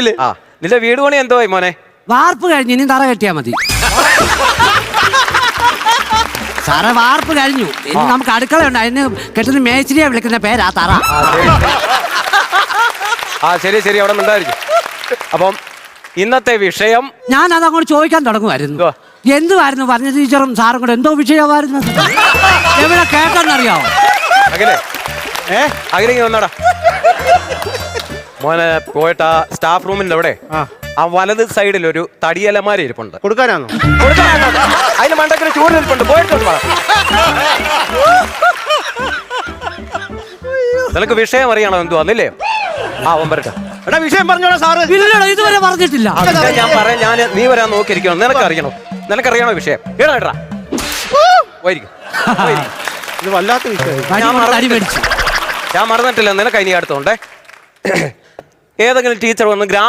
ഇല്ലേ? ആ. നിന്റെ വീട് പണി എന്തോയി മോനെ? വാർപ്പ് കഴിഞ്ഞ് ഇനി തറ കെട്ടിയാ മതി. സാറേ വാർപ്പ് കഴിഞ്ഞു. ഇനി നമുക്ക് അടുക്കളയുണ്ട്. അതിന് കെട്ടുന്ന മേച്ചിരിയെ വിളിക്കുന്ന പേരാ തറ. ആ, ശരി. ശരി. അവിടെ ഉണ്ടായിരിക്കും അപ്പം ഇന്നത്തെ വിഷയം ഞാൻ അത് അങ്ങോട്ട് ചോദിക്കാൻ തുടങ്ങുമായിരുന്നു. എന്തുവാ? എന്തുവായിരുന്നു? പറഞ്ഞ ടീച്ചറും സാറും കൂടെ എന്തോ വിഷയമായിരുന്നു? എവിടെ കേട്ടെന്നറിയാവോ? അഖിലേ. ഏ? അഖിലേക്ക് വന്നടാ. മോനെ പോയിട്ട് ആ സ്റ്റാഫ് റൂമിന്റെ അവിടെ ആ. ആ വലത് സൈഡിൽ ഒരു തടിയലമാര ഇരിപ്പുണ്ട്. കൊടുക്കാനാണോ കൊടുക്കാനാണോ? അതിന് മണ്ടക്കിന് ചൂട് ഇരിപ്പുണ്ട്. പോയിട്ട് വാ. നിനക്ക് വിഷയം അറിയണോ എന്തുവാന്നില്ലേ? ആ അവൻ വരട്ടെ. എടാ വിഷയം പറഞ്ഞോടാ സാറ്. ഇല്ലടാ ഇതുവരെ പറഞ്ഞിട്ടില്ല. ആ ഞാൻ പറയാം ഞാൻ നീ വരാൻ നോക്കിയിരിക്കണം നിനക്ക് അറിയണോ നിനക്കറിയണോ വിഷയം? ഏടാ ഏടാ പോയിരിക്കും. പോയിരിക്കും. ഇത് വല്ലാത്ത വിഷയം. ഞാൻ അടി മറന്നിട്ടില്ല. മേടിച്ചു. ഞാൻ മറന്നിട്ടില്ല. നിനക്ക് ഇനി അടുത്തോണ്ടേ? ഏതെങ്കിലും ടീച്ചർ വന്ന് ഗ്രാമ